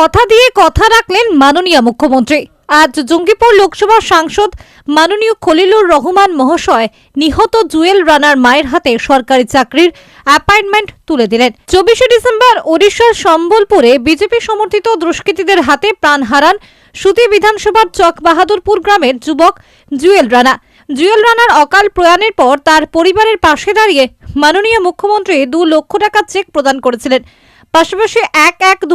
কথা দিয়ে কথা রাখলেন মাননীয় মুখ্যমন্ত্রী। আজ জঙ্গিপুর লোকসভা সাংসদ মাননীয় খলিলুর রহমান মহাশয় নিহত জুয়েল রানার মায়ের হাতে সরকারি চাকরির অ্যাপয়েন্টমেন্ট তুলে দিলেন। চব্বিশে ডিসেম্বর ওড়িশার সম্বলপুরে বিজেপি সমর্থিত দুষ্কৃতীদের হাতে প্রাণ হারান সুতি বিধানসভার চক বাহাদুরপুর গ্রামের যুবক জুয়েল রানা। জুয়েল রানার অকাল প্রয়াণের পর তার পরিবারের পাশে দাঁড়িয়ে মাননীয় মুখ্যমন্ত্রী দু লক্ষ টাকা চেক প্রদান করেছিলেন। পাশাপাশি এক এক দু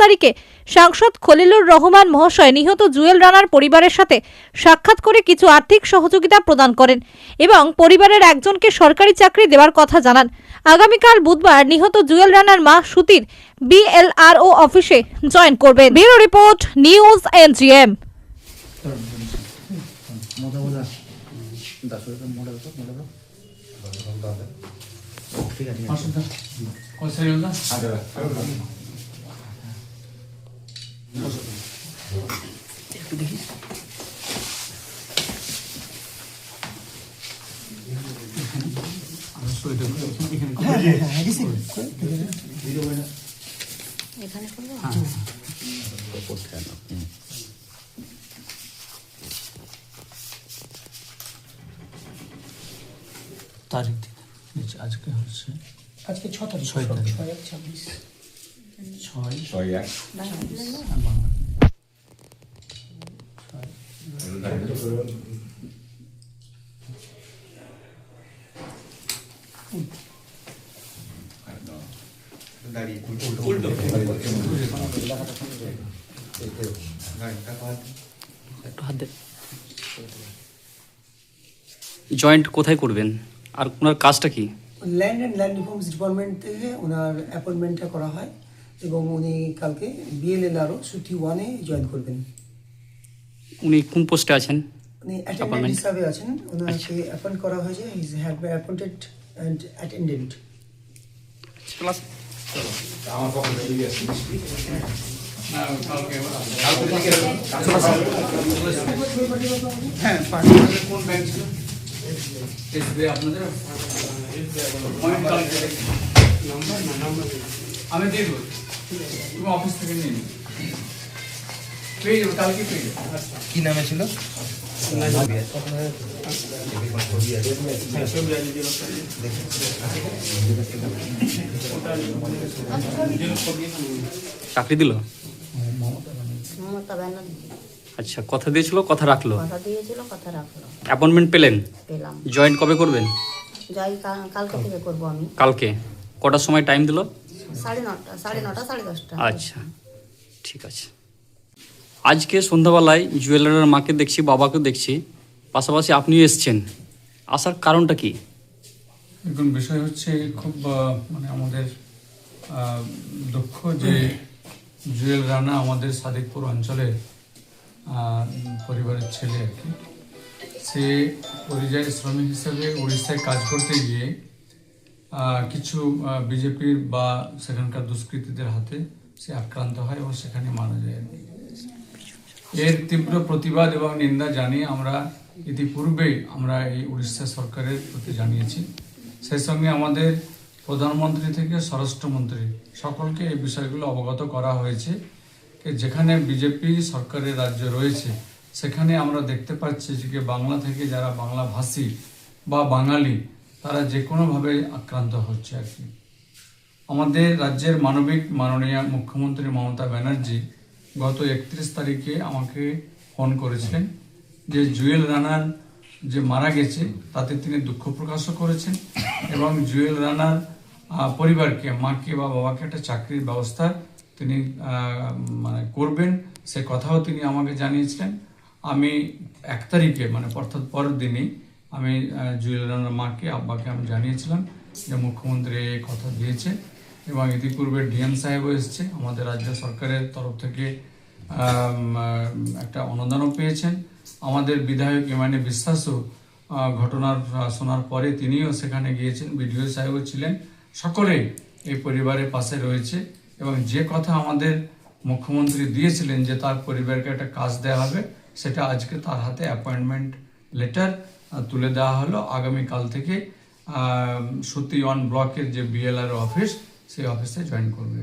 তারিখে সাংসদ খলিলুর রহমান মহাশয় নিহত জুয়েল রানার পরিবারের সাথে সাক্ষাৎ করে কিছু আর্থিক সহযোগিতা প্রদান করেন এবং পরিবারের একজনকে সরকারি চাকরি দেওয়ার কথা জানান। আগামীকাল বুধবার নিহত জুয়েল রানার মা সুতির বিএলআরও অফিসে জয়েন করবেন। Bureau report, news NGM. মোটা ঠিক আছে একটু তারিখ আজকে হচ্ছে আজকে ছ তারিখ ছয় তারিখ। ছয় এক ছাব্বিশ। ছয় ছয় এক। জয়েন্ট কোথায় করবেন? আর ওনার কাজটা কি? Land and land reforms department থেকে ওনার অ্যাপয়েন্টমেন্টটা করা হয় এবং উনি কালকে বিএলএল আরও সুতি ওয়ানে জয়েন করবেন। উনি কোন পোস্টে আছেন? উনি অ্যাটেন্ডেন্ট? হিসাবে আছেন। ওনাকে অ্যাপয়েন্ট করা হয়েছে। His had by appointed and attendant আমার পক্ষ থেকে হ্যাঁ কোন ব্যাংক ছিল? আপনাদের আমি দিয়ে দেবো। তুমি অফিস থেকে নিয়ে নিও। পেয়ে যাব কালকে পেয়ে যাব। কি নামে ছিল? চাকরি দিল? মমতা ব্যানার্জি। আচ্ছা কথা দিয়েছিল কথা রাখল? কথা দিয়েছিল কথা রাখল। অ্যাপয়েন্টমেন্ট পেলেন? পেলাম। জয়েন্ট কবে করবেন? যাই কালকে থেকে করব আমি। কালকে? কটার সময় টাইম দিল? সাড়ে নটা সাড়ে নটা সাড়ে দশটা। আচ্ছা ঠিক আছে। আজকে সন্ধ্যাবেলায় জুয়েলারের মাকে দেখছি বাবাকে দেখছি পাশাপাশি আপনিও এসছেন। আসার কারণটা কি? এখন বিষয় হচ্ছে খুব মানে আমাদের দুঃখ যে জুয়েল রানা আমাদের সাদিকপুর অঞ্চলের পরিবারের ছেলে আর কি। সে পরিযায়ী শ্রমিক হিসেবে উড়িষ্যায় কাজ করতে গিয়ে কিছু বিজেপির বা সেখানকার দুষ্কৃতীদের হাতে সে আক্রান্ত হয় এবং সেখানে মারা যায়। এর তীব্র প্রতিবাদ এবং নিন্দা জানিয়ে আমরা ইতিপূর্বেই আমরা এই উড়িষ্যা সরকারের প্রতি জানিয়েছি। সেই সঙ্গে আমাদের প্রধানমন্ত্রী থেকে স্বরাষ্ট্রমন্ত্রী সকলকে এই বিষয়গুলো অবগত করা হয়েছে। যেখানে বিজেপি সরকারের রাজ্য রয়েছে, সেখানে আমরা দেখতে পাচ্ছি যে বাংলা থেকে যারা বাংলা ভাষী বা বাঙালি, তারা যে কোনোভাবে আক্রান্ত হচ্ছে আর কি। আমাদের রাজ্যের মানবিক মাননীয় মুখ্যমন্ত্রী মমতা ব্যানার্জি গত একত্রিশ তারিখে আমাকে ফোন করেছিলেন যে জুয়েল রানার যে মারা গেছে, তাতে তিনি দুঃখ প্রকাশও করেছেন এবং জুয়েল রানার পরিবারকে, মাকে বা বাবাকে একটা চাকরির ব্যবস্থা তিনি মানে করবেন সে কথাও তিনি আমাকে জানিয়েছিলেন আমি এক তারিখে মানে অর্থাৎ পরের দিনই আমি আহ, জুয়েল রানার মাকে আব্বাকে আমি জানিয়েছিলাম যে মুখ্যমন্ত্রী এই কথা দিয়েছে এবং ইতিপূর্বে ডিএম সাহেবও এসছে। আমাদের রাজ্য সরকারের তরফ থেকে একটা অনুদানও পেয়েছেন। আমাদের বিধায়ক ইমানে বিশ্বাসও ঘটনার শোনার পরে তিনিও সেখানে গিয়েছেন। বিডিও সাহেবও ছিলেন। সকলেই এই পরিবারের পাশে রয়েছে। এবং যে কথা আমাদের মুখ্যমন্ত্রী দিয়েছিলেন যে তার পরিবারকে একটা কাজ দেওয়া হবে, সেটা আজকে তার হাতে অ্যাপয়েন্টমেন্ট লেটার তুলে দেওয়া হলো। আগামীকাল থেকে সত্যি সুতি ওয়ান ব্লকের যে বিএলআর অফিস সেই অফিসে জয়েন করবে।